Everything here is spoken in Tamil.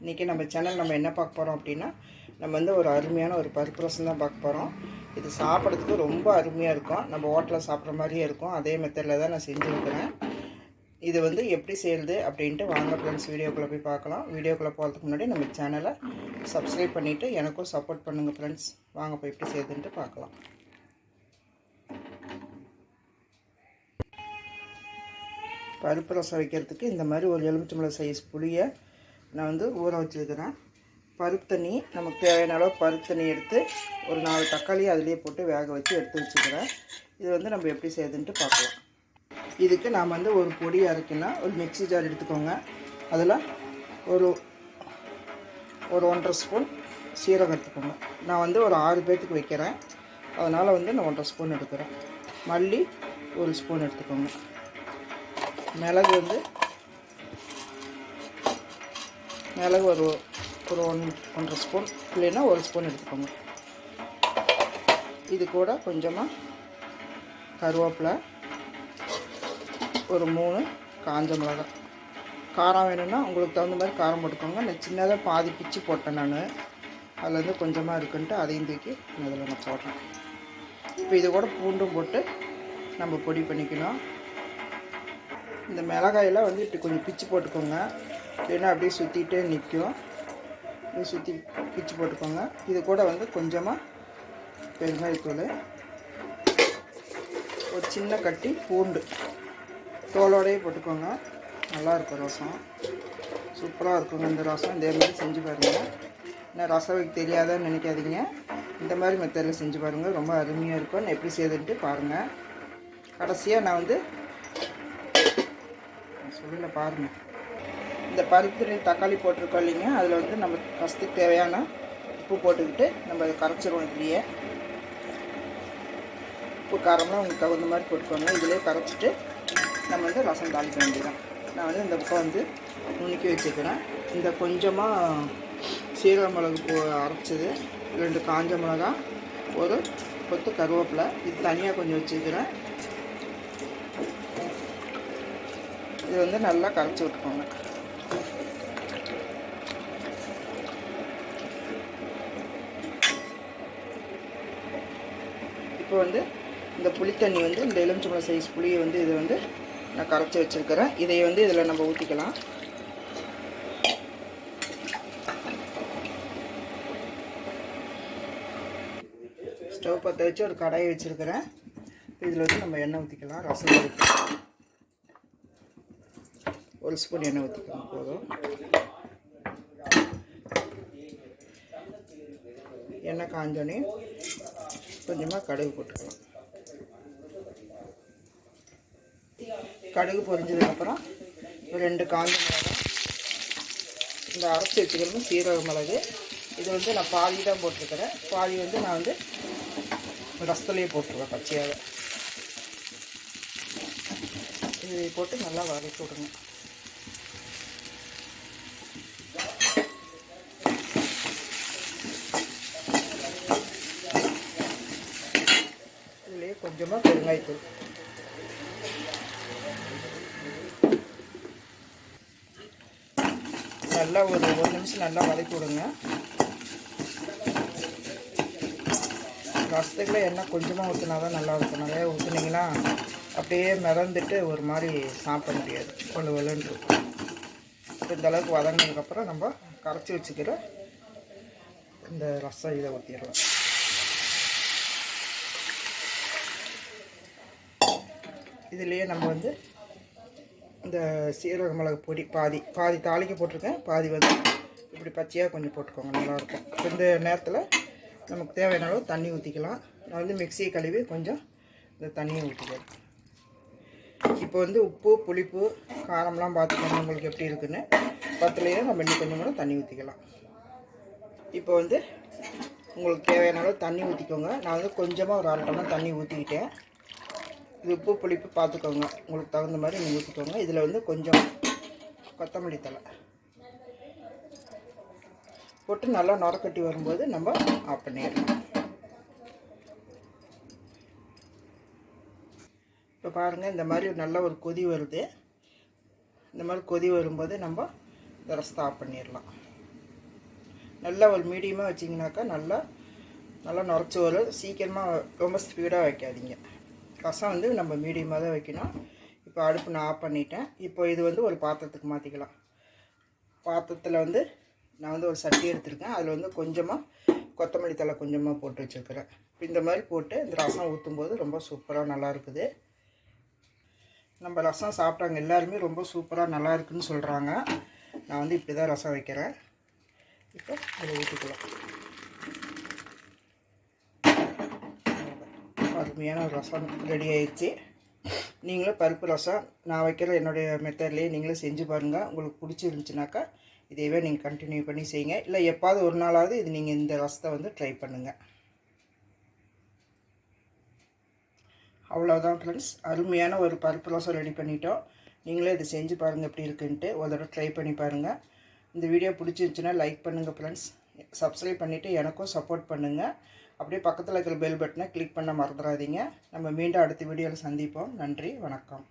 இன்றைக்கி நம்ம சேனல் நம்ம என்ன பார்க்க போகிறோம் அப்படின்னா நம்ம வந்து ஒரு அருமையான ஒரு பருப்பு ரசம் தான் பார்க்க போகிறோம் இது சாப்பிட்றதுக்கு ரொம்ப அருமையாக இருக்கும். நம்ம ஹோட்டலில் சாப்பிட்ற மாதிரியே இருக்கும். அதே மெத்தடில் தான் நான் செஞ்சுருக்கிறேன் இது வந்து எப்படி செய்யுது அப்படின்ட்டு வாங்க ஃப்ரெண்ட்ஸ் வீடியோக்குள்ளே போய் பார்க்கலாம். வீடியோக்குள்ளே போகிறதுக்கு முன்னாடி நம்ம சேனலை சப்ஸ்கிரைப் பண்ணிவிட்டு எனக்கும் சப்போர்ட் பண்ணுங்கள் ஃப்ரெண்ட்ஸ் வாங்க போய் எப்படி செய்யுதுன்ட்டு பார்க்கலாம். பருப்பு ரசம் வைக்கிறதுக்கு இந்த மாதிரி ஒரு எலுமிச்சம்பழம் சைஸ் புளியை நான் வந்து ஊற வச்சுருக்கிறேன். பருத்தண்ணி நமக்கு தேவையான அளவு பருப்பு தண்ணி எடுத்து ஒரு நாலு தக்காளி அதுலேயே போட்டு வேக வச்சு எடுத்து வச்சுக்கிறேன் இது வந்து நம்ம எப்படி செய்யுதுன்ட்டு பார்க்கலாம். இதுக்கு நாம் வந்து ஒரு பொடி அரைக்கணும். ஒரு மிக்ஸி ஜார் எடுத்துக்கோங்க. அதில் ஒரு ஒரு ஒன்றரை ஸ்பூன் சீரகம் எடுத்துக்கோங்க. நான் வந்து ஒரு ஆறு பேர்த்துக்கு வைக்கிறேன். அதனால் வந்து நான் ஒன்றரை ஸ்பூன் எடுக்கிறேன். மல்லி ஒரு ஸ்பூன் எடுத்துக்கோங்க. மிளகு வந்து மிளகு ஒரு ஒரு ஒன் ஒன்றரை ஸ்பூன் இல்லைன்னா ஒரு ஸ்பூன் எடுத்துக்கோங்க. இது கூட கொஞ்சமாக கருவேப்பிலை ஒரு மூணு காஞ்ச மிளகாய் காரம் வேணும்னா உங்களுக்கு தகுந்த மாதிரி காரம் போட்டுக்கோங்க. நான் சின்னதாக பாதி பிச்சு போட்டேன் நான். அதில் வந்து கொஞ்சமாக இருக்குன்ட்டு அதையும் தூக்கி அதில் நான் போட்டேன் இப்போ இது கூட பூண்டும் போட்டு நம்ம பொடி பண்ணிக்கணும். இந்த மிளகாயெல்லாம் வந்து இப்படி கொஞ்சம் பிச்சு போட்டுக்கோங்க. இல்லைன்னா அப்படியே சுற்றிட்டே நிற்கும் இது சுற்றி பிச்சு போட்டுக்கோங்க. இது கூட வந்து கொஞ்சமாக பெருங்காயத்தூள் ஒரு சின்ன கட்டி பூண்டு. தோலோடையே போட்டுக்கோங்க. நல்லாயிருக்கும் ரசம். சூப்பராக இருக்குங்க இந்த ரசம். இதே மாதிரி செஞ்சு பாருங்கள் இன்னும் ரசம் வைக்க தெரியாதான்னு நினைக்காதீங்க. இந்த மாதிரி மெத்தடில் செஞ்சு பாருங்கள் ரொம்ப அருமையாக இருக்கும். நான் எப்படி செய்துன்ட்டு பாருங்கள் கடைசியாக நான் வந்து சொல்லலை பாருங்கள் இந்த பருப்பு தக்காளி போட்டிருக்கோம் இல்லைங்க அதில் வந்து நம்ம ஃபஸ்ட்டு தேவையான உப்பு போட்டுக்கிட்டு நம்ம அதை கரைச்சிருவோம் இதுலேயே உப்பு காரம்லாம் உங்களுக்கு தகுந்த மாதிரி போட்டுக்கோங்க. இதிலே கரைச்சிட்டு நம்ம வந்து ரசம் தாளிக்க வேண்டியதான் நான் வந்து இந்த பக்கம் வந்து நுணுக்கி வச்சுக்கிறேன். இந்த கொஞ்சமாக சீரக மிளகு போ அரைச்சது ரெண்டு காஞ்ச மிளகா ஒரு கொத்து கருவேப்பிலை இது தனியாக கொஞ்சம் வச்சுக்கிறேன். இது வந்து நல்லா கரைச்சி விட்டுக்கோங்க. இப்போ வந்து இந்த புளித்தண்ணி வந்து இந்த எலுமிச்சம்பழம் சைஸ் புளியை வந்து இதை வந்து நான் கரைச்சி வச்சுருக்கிறேன். இதை வந்து இதில் நம்ம ஊற்றிக்கலாம் ஸ்டவ் பற்ற வச்சு ஒரு கடாயை வச்சுருக்கிறேன். இதில் வந்து நம்ம எண்ணெய் ஊற்றிக்கலாம் ரசம் ஊற்றிக்கலாம் ஒரு ஸ்பூன் எண்ணெய் ஊற்றிக்கலாம் போதும். எண்ணெய் காஞ்சோன்னே கொஞ்சமாக கடுகு போட்டுக்கலாம். கடுகு பொரிஞ்சதுக்கப்புறம் ஒரு ரெண்டு காஞ்ச மிளகா இந்த அரைச்சி வச்சுக்கணும் சீரக மிளகு. இது வந்து நான் பாதி தான் போட்டிருக்கிறேன். பாதி வந்து நான் வந்து ரசத்துலேயே போட்டுருவேன் பச்சையாக இதை போட்டு நல்லா வதக்கி விடுங்க இதுலேயே கொஞ்சமாக பெருங்காயத்தூள் நல்லா ஒரு ஒரு நிமிஷம் நல்லா வதக்கி விடுங்க. ரசத்துக்குள்ள எண்ணெய் கொஞ்சமாக ஊற்றினா தான் நல்லா இருக்கும். நிறையா ஊற்றுனீங்கன்னா அப்படியே மிதந்துட்டு ஒரு மாதிரி சாப்பிட முடியாது. கொழு வெளுன்னு இருக்கும். இந்த அளவுக்கு வதங்கினதுக்கப்புறம் நம்ம கரைச்சி வச்சுக்கிற இந்த ரசம் இதை ஊற்றிடலாம் இதுலேயே நம்ம வந்து இந்த சீரக மிளகு பொடி பாதி பாதி தாளிக்க போட்டிருக்கேன். பாதி வந்து இப்படி பச்சையாக கொஞ்சம் போட்டுக்கோங்க நல்லாயிருக்கும். இந்த நேரத்தில் நமக்கு தேவையான அளவு தண்ணி ஊற்றிக்கலாம் நான் வந்து மிக்சியை கழுவி கொஞ்சம் இந்த தண்ணியை ஊற்றிக்கிறேன் இப்போ வந்து உப்பு புளிப்பு காரம்லாம் பார்த்துக்கோங்க உங்களுக்கு எப்படி இருக்குன்னு. பத்துலேயே நம்ம இன்னும் கொஞ்சம் கூட தண்ணி ஊற்றிக்கலாம் இப்போ வந்து உங்களுக்கு தேவையான அளவு தண்ணி ஊற்றிக்கோங்க நான் வந்து கொஞ்சமாக ஒரு அரை டம்ளர் தண்ணி ஊற்றிக்கிட்டேன் இது உப்பு புளிப்பு பார்த்துக்கோங்க. உங்களுக்கு தகுந்த மாதிரி நீங்கள் ஊற்றிக்கோங்க இதில் வந்து கொஞ்சம் கொத்தமல்லி தலை போட்டு நல்லா நுரக்கட்டி வரும்போது நம்ம ஆஃப் பண்ணிடலாம். இப்போ பாருங்கள் இந்த மாதிரி நல்ல ஒரு கொதி வருது. இந்த மாதிரி கொதி வரும்போது நம்ம இந்த ரசத்தை ஆஃப் பண்ணிடலாம். நல்லா ஒரு மீடியமாக வச்சிங்கனாக்கா நல்லா நல்லா நுரைச்சி வரும். சீக்கிரமாக ரொம்ப ஸ்பீடாக வைக்காதீங்க. ரசம் வந்து நம்ம மீடியமாக தான் வைக்கணும். இப்போ அடுப்பு நான் ஆஃப் பண்ணிட்டேன். இப்போ இது வந்து ஒரு பாத்திரத்துக்கு மாற்றிக்கலாம் பாத்திரத்தில் வந்து நான் வந்து ஒரு சட்டி எடுத்திருக்கேன். அதில் வந்து கொஞ்சமாக கொத்தமல்லி தழை கொஞ்சமாக போட்டு வச்சுருக்கிறேன். இந்த மாதிரி போட்டு இந்த ரசம் ஊற்றும்போது ரொம்ப சூப்பராக நல்லா இருக்குது. நம்ம ரசம் சாப்பிட்டாங்க எல்லாருமே ரொம்ப சூப்பராக நல்லா இருக்குன்னு சொல்கிறாங்க நான் வந்து இப்படி தான் ரசம் வைக்கிறேன். இப்போ அதை ஊற்றிக்கலாம் அருமையான ஒரு ரசம் ரெடி ஆயிடுச்சு நீங்களும் பருப்பு ரசம் நான் வைக்கிற என்னுடைய மெத்தட்லேயே நீங்களும் செஞ்சு பாருங்கள் உங்களுக்கு பிடிச்சிருந்துச்சுனாக்கா இதையவே நீங்கள் கண்டினியூ பண்ணி செய்யுங்க. இல்லை எப்பாவது ஒரு நாளாவது இது நீங்கள் இந்த ரசத்தை வந்து ட்ரை பண்ணுங்கள் அவ்வளோதான் ஃப்ரெண்ட்ஸ் அருமையான ஒரு பருப்பு ரசம் ரெடி பண்ணிட்டோம். நீங்களே இதை செஞ்சு பாருங்கள் எப்படி இருக்குன்ட்டு. ஒரு தடவை ட்ரை பண்ணி பாருங்கள் இந்த வீடியோ பிடிச்சிருந்துச்சுன்னா லைக் பண்ணுங்கள் ஃப்ரெண்ட்ஸ் சப்ஸ்கிரைப் பண்ணிவிட்டு எனக்கும் சப்போர்ட் பண்ணுங்கள் அப்படியே பக்கத்தில் இருக்கிற பெல் பட்டனை கிளிக் பண்ண மறந்துடாதீங்க நம்ம மீண்டும் அடுத்த வீடியோவில் சந்திப்போம். நன்றி வணக்கம்.